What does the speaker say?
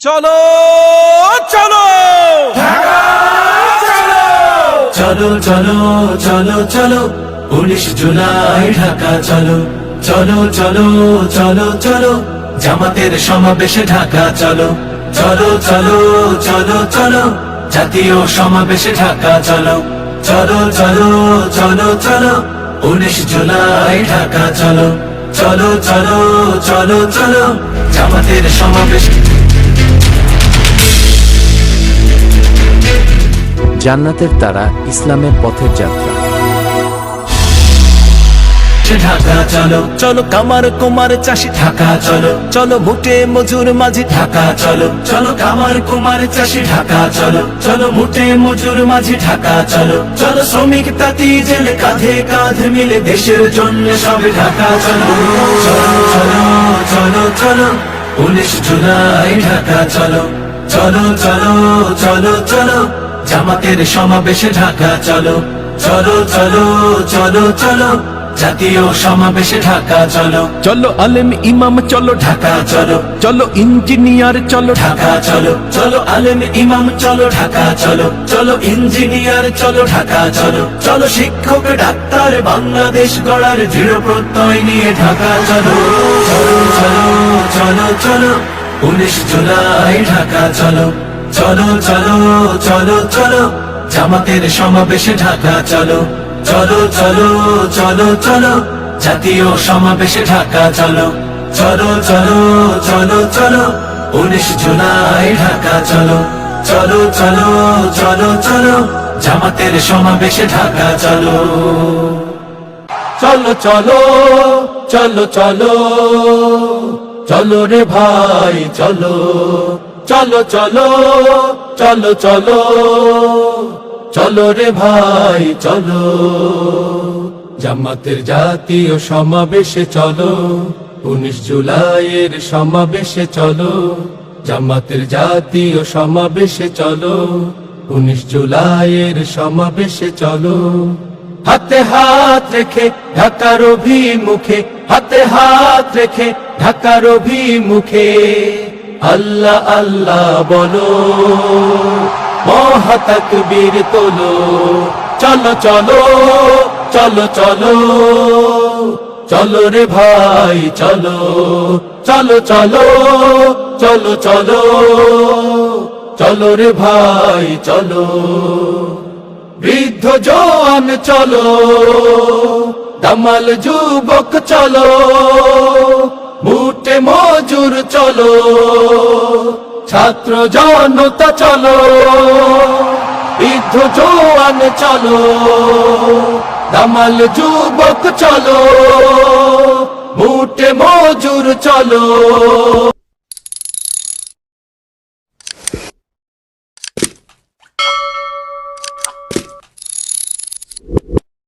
চলো চলো চলো চলো চলো চলো উনিশ জুলাই ঢাকা চলো চলো চলো চলো চলো জামাতের সমাবেশে ঢাকা চলো চলো চলো চলো চলো জাতীয় সমাবেশে ঢাকা চলো চলো চলো চলো চলো উনিশ জুলাই ঢাকা চলো চলো চলো চলো চলো জামাতের সমাবেশ জান্নাতের তারা ইসলামের পথের যাত্রা ঢাকা চলো চলো কামার কুমার চাষি ঢাকা চলো চলো মুটে মজুর মাঝি ঢাকা চলো চলো কামার কুমার চাষি ঢাকা চলো চলো মুটে মজুর মাঝি ঢাকা চলো চলো শ্রমিক তাঁতি জেলে কাঁধে কাঁধ মিলে দেশের জন্য সবে ঢাকা চলো চলো চলো চলো চলো উনিশ জুলাই ঢাকা চলো চলো চলো চলো চলো জামাতের সমাবেশে ঢাকা চলো চলো চলো চলো চলো। জাতীয় সমাবেশে ঢাকা চলো। চলো আলেম ইমাম চলো ঢাকা। চলো। চলো ইঞ্জিনিয়ার চলো ঢাকা চলো চলো আলেম ইমাম চলো ঢাকা চলো। চলো ইঞ্জিনিয়ার চলো ঢাকা চলো। চলো শিক্ষক ডাক্তার বাংলাদেশ গড়ার দৃঢ় প্রত্যয় নিয়ে ঢাকা চলো। চলো চলো চলো চলো। উনিশ জুলাই ঢাকা চলো। চলো চলো চলো চলো জামাতের সমাবেশে ঢাকা চলো চলো চলো চলো চলো জাতীয় সমাবেশে ঢাকা চলো চলো চলো চলো চলো উনিশ জুলাই ঢাকা চলো চলো চলো চলো চলো জামাতের সমাবেশে ঢাকা চলো চলো চলো চলো চলো চলো রে ভাই চলো চলো চলো চলো চলো। চলো রে ভাই, চলো। জামাতের জাতীয় সমাবেশে চলো। উনিশ জুলাইয়ের সমাবেশে চলো। জামাতের জাতীয় সমাবেশে চলো। উনিশ জুলাইয়ের সমাবেশে চলো। হাতে হাত রেখে ঢাকার অভিমুখে, হাতে হাত রেখে ঢাকার অভিমুখে। আল্লাহ আল্লাহ বলো, মহাতাকবীর তোলো, চলো চলো চলো চলো চলো রে ভাই, চলো চলো চলো চলো চলো চলো রে ভাই, চলো, বৃদ্ধ জোয়ান চলো, দামাল যুবক চলো মজুর চলো ছাত্র জনতা চলো বৃদ্ধ জোয়ান চলো দামাল যুবক চলো মুটে মজুর চলো।